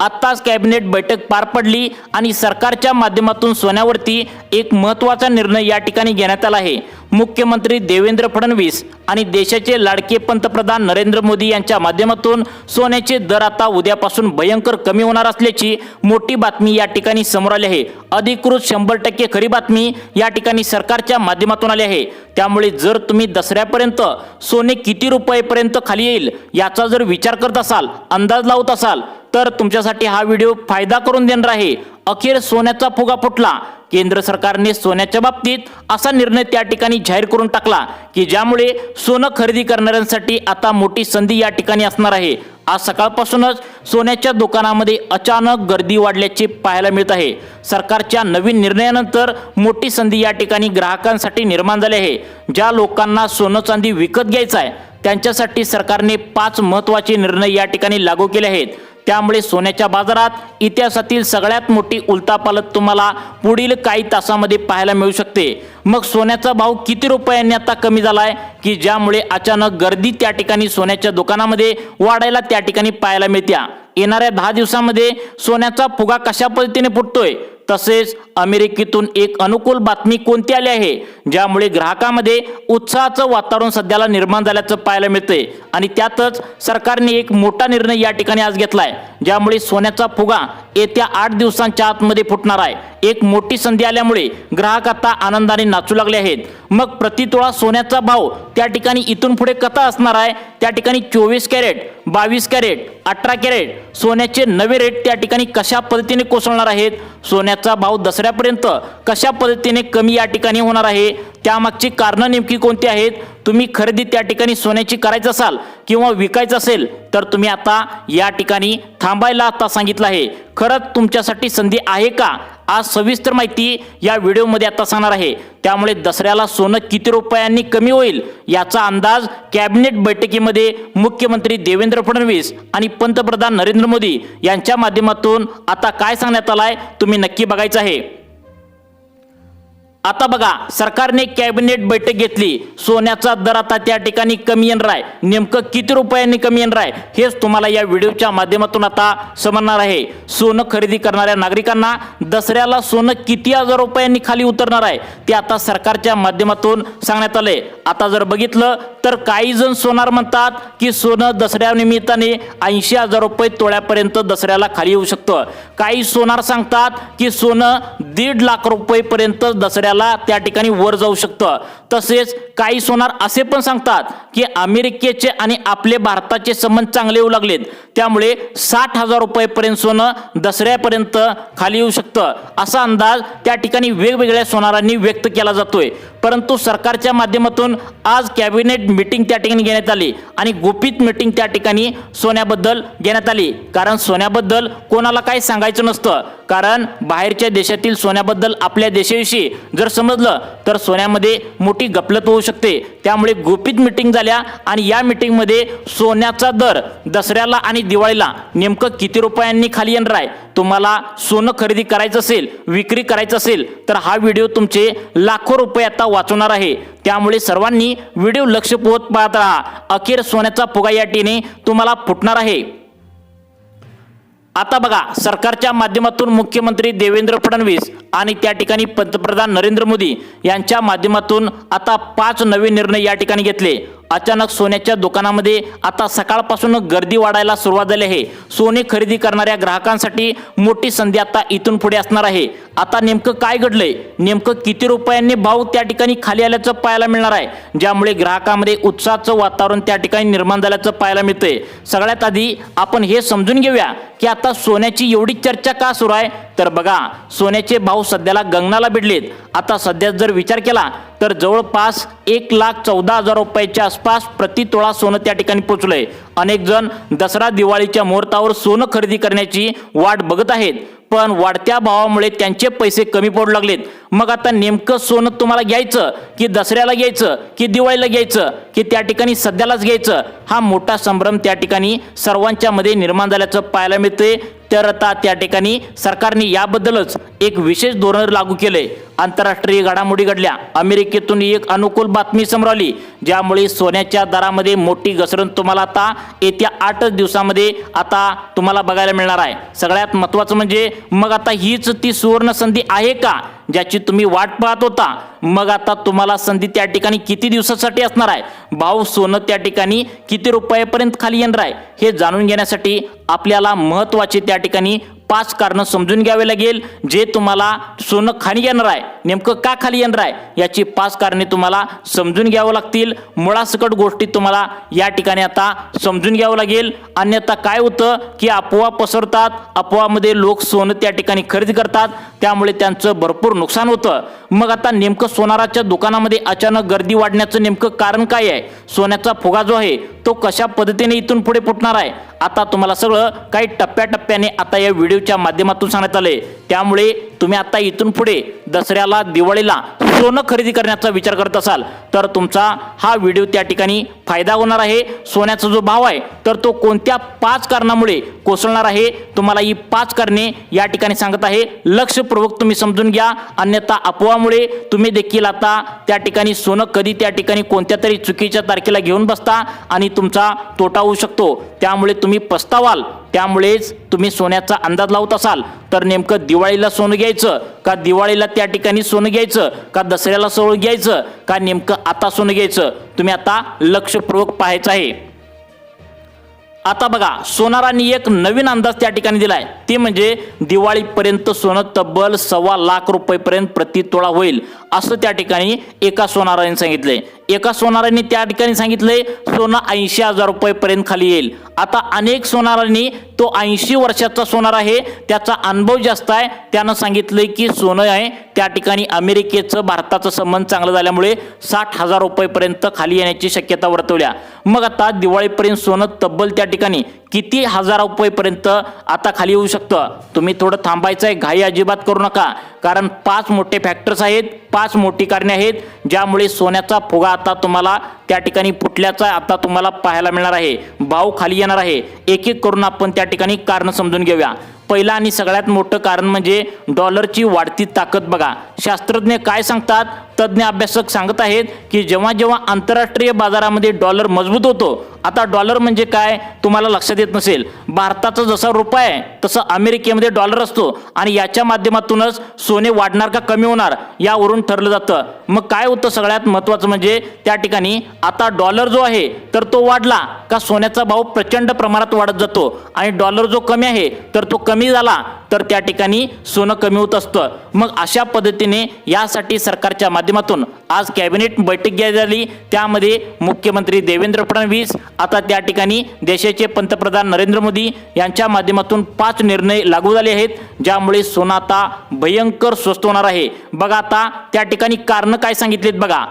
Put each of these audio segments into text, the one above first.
आत्ताच कॅबिनेट बैठक पार पडली आणि सरकारच्या माध्यमातून सोन्यावरती एक महत्त्वाचा निर्णय या ठिकाणी घेण्यात आला आहे. मुख्यमंत्री देवेंद्र फडणवीस आणि देशाचे लाडके पंतप्रधान नरेंद्र मोदी यांच्या माध्यमातून सोन्याचे दर आता उद्यापासून भयंकर कमी होणार असल्याची मोठी बातमी या ठिकाणी समोर आली आहे. अधिकृत शंभर टक्के खरी बातमी या ठिकाणी सरकारच्या माध्यमातून आली आहे. त्यामुळे जर तुम्ही दसऱ्यापर्यंत सोने किती रुपयेपर्यंत खाली येईल याचा जर विचार करत असाल अंदाज लावत असाल तर तुमच्यासाठी हा व्हिडिओ फायदा करून देणार आहे. अखेर सोन्याचा फुगा फुटला. केंद्र सरकारने सोन्याच्या बाबतीत असा निर्णय त्या ठिकाणी जाहीर करून टाकला की ज्यामुळे सोनं खरेदी करणाऱ्यांसाठी आता मोठी संधी या ठिकाणी असणार आहे. आज सकाळपासूनच सोन्याच्या दुकानामध्ये अचानक गर्दी वाढल्याचे पाहायला मिळत आहे. सरकारच्या नवीन निर्णयानंतर मोठी संधी या ठिकाणी ग्राहकांसाठी निर्माण झाली आहे. ज्या लोकांना सोनं चांदी विकत घ्यायचं आहे त्यांच्यासाठी सरकारने पाच महत्त्वाचे निर्णय या ठिकाणी लागू केले आहेत. त्यामुळे सोन्याच्या बाजारात इतिहासातील सगळ्यात मोठी उलतापालत तुम्हाला पुढील काही तासामध्ये पाहायला मिळू शकते. मग सोन्याचा भाव किती रुपयांनी आता कमी झालाय? की ज्यामुळे अचानक गर्दी त्या ठिकाणी सोन्याच्या दुकानामध्ये वाढायला त्या ठिकाणी पाहायला मिळत्या? येणाऱ्या दहा दिवसामध्ये सोन्याचा फुगा कशा पद्धतीने फुटतोय? तसेच अमेरिकेतून एक अनुकूल बातमी कोणती आली आहे? ज्यामुळे ग्राहकामध्ये उत्साहाचं वातावरण सध्याला निर्माण झाल्याचं पाहायला मिळतंय. आणि त्यातच सरकारने एक मोठा निर्णय या ठिकाणी आज घेतलाय ज्यामुळे सोन्याचा फुगा येत्या आठ दिवसांच्या आतमध्ये फुटणार आहे. एक मोठी संधी आल्यामुळे ग्राहक आता आनंदाने नाचू लागले आहेत. मग प्रतितोळा सोन्याचा भाव त्या ठिकाणी इथून पुढे कथा असणार आहे? त्या ठिकाणी चोवीस कॅरेट बावीस कॅरेट अठरा कॅरेट सोन्याचे नवे रेट त्या ठिकाणी कशा पद्धतीने कोसळणार आहेत? सोन्याचा भाव दसऱ्यापर्यंत कशा पद्धतीने कमी या ठिकाणी होणार आहे? त्यामागची कारणं नेमकी कोणती आहेत? तुम्ही खरेदी त्या ठिकाणी सोन्याची करायचं असाल किंवा विकायचं असेल तर तुम्ही आता या ठिकाणी थांबायला आता सांगितलं आहे. खरंच तुमच्यासाठी संधी आहे का? आज सविस्तर माहिती या व्हिडिओमध्ये आता सांगणार आहे. त्यामुळे दसऱ्याला सोनं किती रुपयांनी कमी होईल याचा अंदाज कॅबिनेट बैठकीमध्ये मुख्यमंत्री देवेंद्र फडणवीस आणि पंतप्रधान नरेंद्र मोदी यांच्या माध्यमातून आता काय सांगण्यात आलाय तुम्ही नक्की बघायचं आहे. आता बघा सरकारने कॅबिनेट बैठक घेतली. सोन्याचा दर आता त्या ठिकाणी कमी येणार आहे. नेमकं किती रुपयांनी कमी येणार आहे हेच तुम्हाला या व्हिडिओच्या माध्यमातून आता समजणार आहे. सोनं खरेदी करणाऱ्या नागरिकांना दसऱ्याला सोनं किती हजार रुपयांनी खाली उतरणार आहे ते आता सरकारच्या माध्यमातून सांगण्यात आलंय. आता जर बघितलं तर काही जण सोनार म्हणतात की सोनं दसऱ्यानिमित्ताने ऐंशी हजार रुपये तोळ्यापर्यंत दसऱ्याला खाली येऊ शकतं. काही सोनार सांगतात की सोनं दीड लाख रुपयेपर्यंत दसऱ्याला त्या ठिकाणी वर जाऊ शकतं. तसेच काही सोनार असे पण सांगतात की अमेरिकेचे आणि आपले भारताचे संबंध चांगले येऊ लागलेत. त्यामुळे साठ हजार रुपयेपर्यंत सोनं दसऱ्यापर्यंत खाली येऊ शकतं. असा अंदाज त्या ठिकाणी वेगवेगळ्या सोनारांनी व्यक्त केला जातोय. परंतु सरकारच्या माध्यमातून आज कॅबिनेट मीटिंग त्या ठिकाणी घेण्यात आली आणि गुपित मीटिंग त्या ठिकाणी सोन्याबद्दल घेण्यात आली. कारण सोन्याबद्दल कोणाला काही सांगायचं नसतं. कारण बाहेरच्या देशातील सोन्याबद्दल आपल्या देशाविषयी जर समजलं तर सोन्यामध्ये मोठी गपलत होऊ शकते. त्यामुळे गुपित मीटिंग झाल्या आणि या मीटिंगमध्ये सोन्याचा दर दसऱ्याला आणि दिवाळीला नेमकं किती रुपयांनी खाली येणार आहे? तुम्हाला सोनं खरेदी करायचं असेल विक्री करायचं असेल तर हा व्हिडिओ तुमचे लाखो रुपये आता वाचवणार आहे. त्यामुळे सर्वांनी व्हिडिओ लक्षपूर्वक पाहत राहा. अखेर सोन्याचा फुगा या टीने तुम्हाला फुटणार आहे. आता बघा सरकारच्या माध्यमातून मुख्यमंत्री देवेंद्र फडणवीस आणि त्या ठिकाणी पंतप्रधान नरेंद्र मोदी यांच्या माध्यमातून आता पाच नवे निर्णय या ठिकाणी घेतले. अचानक सोन्याच्या दुकानामध्ये आता सकाळपासून गर्दी वाढायला सुरुवात झाली आहे. सोने खरेदी करणाऱ्या ग्राहकांसाठी मोठी संधी आता इथून पुढे असणार आहे. आता नेमकं काय घडलंय? नेमकं किती रुपयांनी भाव त्या ठिकाणी खाली आल्याचं पाहायला मिळणार आहे. ज्यामुळे ग्राहकामध्ये उत्साहाचं वातावरण त्या ठिकाणी निर्माण झाल्याचं पाहायला मिळतंय. सगळ्यात आधी आपण हे समजून घेऊया की आता सोन्याची एवढी चर्चा का सुरू आहे? तर बघा सोन्याचे भाव सध्याला गगनाला भिडलेत. आता सध्या जर विचार केला तर जवळपास एक लाख चौदा हजार रुपयाच्या आसपास प्रति तोळा सोनं त्या ठिकाणी पोचलंय. अनेक जण दसरा दिवाळीच्या मुहूर्तावर सोनं खरेदी करण्याची वाट बघत आहेत. पण वाढत्या भावामुळे त्यांचे पैसे कमी पडू लागलेत. मग आता नेमकं सोनं तुम्हाला घ्यायचं की दसऱ्याला घ्यायचं की दिवाळीला घ्यायचं की त्या ठिकाणी सध्यालाच घ्यायचं हा मोठा संभ्रम त्या ठिकाणी सर्वांच्या मध्ये निर्माण झाल्याचं पाहायला मिळते तर आता त्या ठिकाणी सरकारने याबद्दलच एक विशेष धोरण लागू केले. आंतरराष्ट्रीय घडामोडी घडल्या. अमेरिकेतून एक अनुकूल बातमी समोर आली ज्यामुळे सोन्याच्या दरामध्ये मोठी घसरण तुम्हाला आता येत्या आठच दिवसामध्ये आता तुम्हाला बघायला मिळणार आहे. सगळ्यात महत्त्वाचं म्हणजे मग आता हीच ती सुवर्ण संधी आहे का? ज्याची तुम्ही वाट पाहत होता मग आता तुम्हाला संधी त्या ठिकाणी किती दिवसासाठी असणार आहे? भाव सोनं त्या ठिकाणी किती रुपयापर्यंत खाली येणार आहे? हे जाणून घेण्यासाठी आपल्याला महत्त्वाचे त्या ठिकाणी पाच कारणं समजून घ्यावे लागेल. जे तुम्हाला सोनं खाली येणार आहे नेमकं का खाली येणार आहे याची पाच कारणे तुम्हाला समजून घ्यावं लागतील. मुळासकट गोष्टी तुम्हाला या ठिकाणी आता समजून घ्यावं लागेल. अन्यथा काय होतं की अफवा पसरतात अफवामध्ये लोक सोनं त्या ठिकाणी खरेदी करतात त्यामुळे त्यांचं भरपूर नुकसान होतं. मग आता नेमकं सोनाराच्या दुकानामध्ये अचानक गर्दी वाढण्याचं नेमकं कारण काय आहे? सोन्याचा फुगा जो आहे तो कशा पद्धतीने इथून पुढे फुटणार आहे? आता तुम्हाला सगळं काही टप्प्याटप्प्याने आता या व्हिडिओच्या माध्यमातून सांगण्यात आले. त्यामुळे तुम्ही आता इथून पुढे दसऱ्याला दिवाळीला सोनं खरेदी करण्याचा विचार करत असाल तर तुमचा हा व्हिडिओ त्या ठिकाणी फायदा होणार आहे. सोन्याचा जो भाव आहे तर तो कोणत्या पाच कारणामुळे कोसळणार आहे तुम्हाला ही पाच कारणे या ठिकाणी सांगत आहे. लक्षपूर्वक तुम्ही समजून घ्या. अन्यथा अफवामुळे तुम्ही देखील आता त्या ठिकाणी सोनं कधी त्या ठिकाणी कोणत्या तरी चुकीच्या तारखेला घेऊन बसता आणि तुमचा तोटा होऊ शकतो. त्यामुळे तुम्ही पस्तावाल. त्यामुळेच तुम्ही सोन्याचा अंदाज लावत असाल तर नेमकं दिवाळीला सोनं घ्यायचं का दिवाळीला त्या ठिकाणी सोनं घ्यायचं का दसऱ्याला सोनं घ्यायचं का नेमकं आता सोनं घ्यायचं तुम्ही आता लक्षपूर्वक पाहायचं आहे. आता बघा सोनारांनी एक नवीन अंदाज त्या ठिकाणी दिलाय. ते म्हणजे दिवाळीपर्यंत सोनं तब्बल सव्वा लाख रुपयेपर्यंत प्रति तोळा होईल असं त्या ठिकाणी एका सोनाराने सांगितलंय. एका सोनारांनी त्या ठिकाणी सांगितलंय सोनं ऐंशी हजार रुपयेपर्यंत खाली येईल. आता अनेक सोनारांनी तो ऐंशी वर्षाचा सोनार आहे त्याचा अनुभव जास्त आहे. त्यानं सांगितलंय की सोनं आहे त्या ठिकाणी अमेरिकेचं भारताचं संबंध चांगलं झाल्यामुळे साठ हजार रुपयेपर्यंत खाली येण्याची शक्यता वर्तवल्या. मग आता दिवाळीपर्यंत सोनं तब्बल त्या ठिकाणी किती हजार रुपयेपर्यंत आता खाली येऊ शकतं? तुम्ही थोडं थांबायचं आहे घाई अजिबात करू नका. कारण पाच मोठे फॅक्टर्स आहेत पाच मोठी कारणे आहेत ज्यामुळे सोन्याचा फुगा आता तुम्हाला त्या ठिकाणी फुटल्याचा आता तुम्हाला पाहायला मिळणार आहे. भाव खाली येणार आहे. एक एक करून आपण त्या ठिकाणी कारण समजून घेऊया. पहिलं आणि सगळ्यात मोठं कारण म्हणजे डॉलरची वाढती ताकद बघा. शास्त्रज्ञ काय सांगतात? तज्ज्ञ अभ्यासक सांगत आहेत की जेव्हा जेव्हा आंतरराष्ट्रीय बाजारामध्ये डॉलर मजबूत होतो आता डॉलर म्हणजे काय तुम्हाला लक्षात येत नसेल. भारताचा जसा रुपया आहे तसं अमेरिकेमध्ये डॉलर असतो आणि याच्या माध्यमातूनच सोने वाढणार का कमी होणार यावरून ठरलं जातं. मग काय होतं सगळ्यात महत्त्वाचं म्हणजे त्या ठिकाणी आता डॉलर जो आहे तर तो वाढला का सोन्याचा भाव प्रचंड प्रमाणात वाढत जातो आणि डॉलर जो कमी आहे तर तो कमी झाला तर त्या ठिकाणी सोनं कमी होत असतं. मग अशा पद्धतीने यासाठी सरकारच्या माध्यमातून माध्यमातून आज कॅबिनेट बैठक घ्यायला झाली त्यामध्ये मुख्यमंत्री देवेंद्र फडणवीस आता त्या ठिकाणी देशाचे पंतप्रधान नरेंद्र मोदी यांच्या माध्यमातून पाच निर्णय लागू झाले आहेत ज्यामुळे सोनं आता भयंकर स्वस्त होणार आहे. बघा आता त्या ठिकाणी कारणं काय सांगितलेत बघा.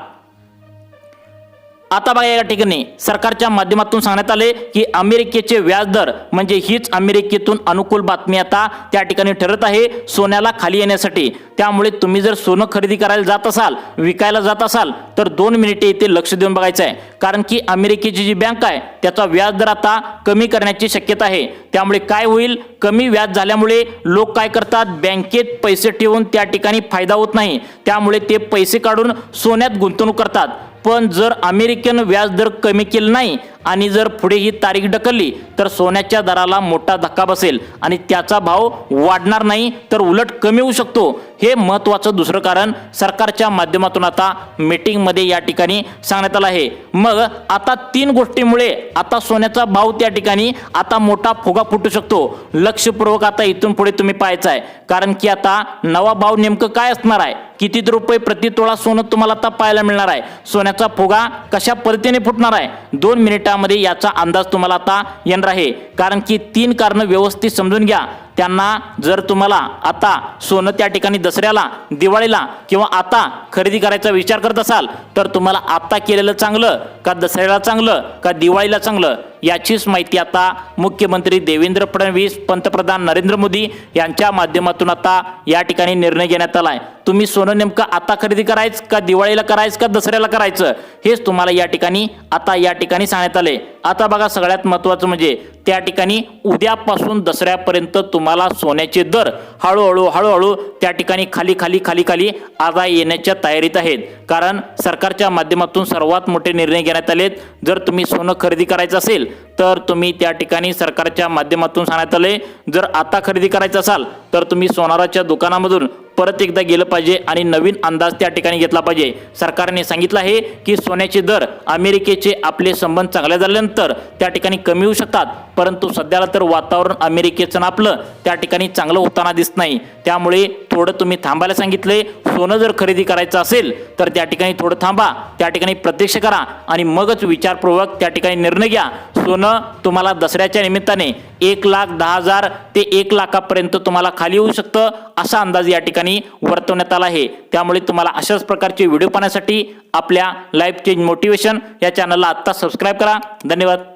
आता बघा या ठिकाणी सरकारच्या माध्यमातून सांगण्यात आले की अमेरिकेचे व्याजदर म्हणजे हीच अमेरिकेतून अनुकूल बातमी आता त्या ठिकाणी ठरत आहे सोन्याला खाली येण्यासाठी. त्यामुळे तुम्ही जर सोनं खरेदी करायला जात असाल विकायला जात असाल तर दोन मिनिटे इथे लक्ष देऊन बघायचं आहे. कारण की अमेरिकेची जी बँक आहे त्याचा व्याजदर आता कमी करण्याची शक्यता आहे. त्यामुळे काय होईल? कमी व्याज झाल्यामुळे लोक काय करतात? बँकेत पैसे ठेवून त्या ठिकाणी फायदा होत नाही. त्यामुळे ते पैसे काढून सोन्यात गुंतवणूक करतात. पण जर अमेरिकन व्याजदर कमी केले नाही आणि जर पुढे ही तारीख ढकलली तर सोन्याच्या दराला मोठा धक्का बसेल आणि त्याचा भाव वाढणार नाही तर उलट कमी होऊ शकतो. हे महत्त्वाचं दुसरं कारण सरकारच्या माध्यमातून आता मीटिंगमध्ये या ठिकाणी सांगण्यात आलं आहे. मग आता तीन गोष्टीमुळे आता सोन्याचा भाव त्या ठिकाणी आता मोठा फुगा फुटू शकतो. लक्षपूर्वक आता इथून पुढे तुम्ही पाहायचं आहे. कारण की आता नवा भाव नेमकं काय असणार आहे? किती रुपये प्रति तोळा सोनं तुम्हाला आता पाहायला मिळणार आहे? सोन्याचा फुगा कशा पद्धतीने फुटणार आहे? दोन मिनिटामध्ये याचा अंदाज तुम्हाला आता येणार आहे. कारण की तीन कारणं व्यवस्थित समजून घ्या. त्यांना जर तुम्हाला आता सोनं त्या ठिकाणी दसऱ्याला दिवाळीला किंवा आता खरेदी करायचा विचार करत असाल तर तुम्हाला आता केलेलं चांगलं का दसऱ्याला चांगलं का दिवाळीला चांगलं याचीच माहिती आता मुख्यमंत्री देवेंद्र फडणवीस पंतप्रधान नरेंद्र मोदी यांच्या माध्यमातून आता या ठिकाणी निर्णय घेण्यात आला आहे तुम्ही सोनं नेमकं आता खरेदी करायचं का दिवाळीला करायचं का दसऱ्याला करायचं? हेच तुम्हाला या ठिकाणी आता या ठिकाणी सांगण्यात आले आता बघा सगळ्यात महत्त्वाचं म्हणजे त्या ठिकाणी उद्यापासून दसऱ्यापर्यंत तुम्हाला सोन्याचे दर हळूहळू हळूहळू त्या ठिकाणी खाली खाली खाली खाली आता येण्याच्या तयारीत आहेत. कारण सरकारच्या माध्यमातून सर्वात मोठे निर्णय घेण्यात आलेत. जर तुम्ही सोनं खरेदी करायचं असेल तर तुम्ही त्या ठिकाणी सरकारच्या माध्यमातून सांगण्यात आले जर आता खरेदी करायचं असाल तर तुम्ही सोनाराच्या दुकानामधून परत एकदा गेलं पाहिजे आणि नवीन अंदाज त्या ठिकाणी घेतला पाहिजे. सरकारने सांगितलं आहे की सोन्याचे दर अमेरिकेचे आपले संबंध चांगले झाल्यानंतर त्या ठिकाणी कमी होऊ शकतात. परंतु सध्याला तर वातावरण अमेरिकेचं आपलं त्या ठिकाणी चांगलं होताना दिसत नाही. त्यामुळे थोडं तुम्ही थांबायला सांगितले सोनं जर खरेदी करायचं असेल तर त्या ठिकाणी थोडं थांबा. त्या ठिकाणी प्रत्यक्ष करा आणि मगच विचारपूर्वक त्या ठिकाणी निर्णय घ्या. सोनं तुम्हाला दसऱ्याच्या निमित्ताने एक लाख दहा हजार ते एक लाखापर्यंत तुम्हाला खाली होऊ शकतं असा अंदाज या ठिकाणी वर्तवण्यात आला आहे. त्यामुळे तुम्हाला अशाच प्रकारचे व्हिडिओ पाहण्यासाठी आपल्या लाईफ चेंज मोटिवेशन या चॅनलला आत्ता सबस्क्राईब करा. धन्यवाद.